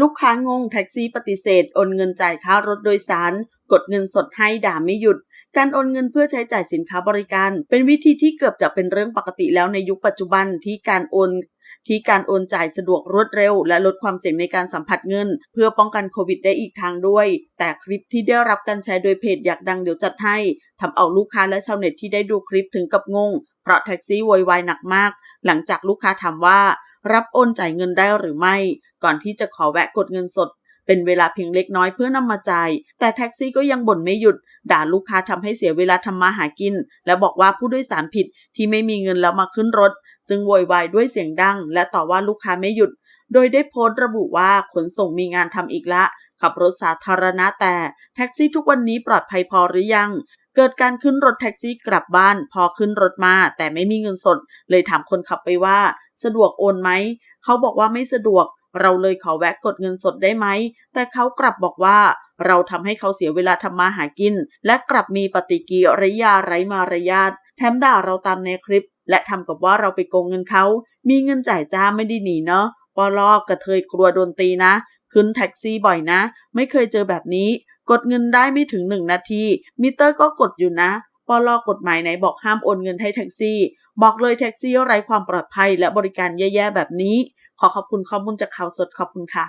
ลูกค้างงแท็กซี่ปฏิเสธโอนเงินจ่ายค่ารถโดยสาร กดเงินสดให้ด่าไม่หยุด การโอนเงินเพื่อใช้จ่ายสินค้าบริการ เป็นวิธีที่เกือบจะเป็นเรื่องปกติแล้วในยุคปัจจุบันที่การโอนที่การโอนจ่ายสะดวกรวดเร็ว และลดความเสี่ยงในการสัมผัสเงิน เพื่อป้องกันโควิดได้อีกทางด้วย แต่คลิปที่ได้รับการแชร์โดยเพจอยากดังเดี๋ยวจัดให้ทำเอาลูกค้าและชาวเน็ตที่ได้ดูคลิปถึงกับงง เพราะแท็กซี่โวยวายหนักมาก หลังจากลูกค้าถามว่า รับโอนจ่ายเงินได้หรือไม่ ก่อนที่จะขอแวะกดเงินสด เป็นเวลาเพียงเล็กน้อยเพื่อนำมาจ่าย แต่แท็กซี่ก็ยังบ่นไม่หยุด ด่าลูกค้าทำให้เสียเวลาทำมาหากิน และบอกว่าผู้โดยสารผิดที่ไม่มีเงินแล้วมาขึ้นรถ ซึ่งโวยวายด้วยเสียงดัง และต่อว่าลูกค้าไม่หยุด โดยได้โพสต์ระบุว่าขนส่งมีงานทำอีกละขับรถสาธารณะแต่ แท็กซี่ทุกวันนี้ปลอดภัยพอหรือยัง เกิดการขึ้นรถแท็กซี่กลับบ้าน พอขึ้นรถมาแต่ไม่มีเงินสด เลยถามคนขับไปว่า สะดวกโอนไหม เขาบอกว่าไม่สะดวก เราเลยขอแวะกดเงินสดได้ไหม แต่เขากลับบอกว่า เราทำให้เขาเสียเวลาทำมาหากิน และกลับมีปฏิกิริยาไร้มารยาทแถมด่าเราตามในคลิป และทำกับว่าเราไปโกงเงินเขา มีเงินจ่ายจ้าไม่ได้หนีเนาะปอลอกระเทยกลัวโดนตีนะ ขึ้นแท็กซี่บ่อยนะ ไม่เคยเจอแบบนี้ กดเงินได้ไม่ถึงหนึ่งนาที มิเตอร์ก็กดอยู่นะปอลอกฎหมายไหนบอกห้ามโอนเงินให้แท็กซี่ บอกเลยแท็กซี่ไร้ความปลอดภัยและบริการแย่ๆแบบนี้ ขอขอบคุณข้อมูลจากข่าวสดขอบคุณค่ะ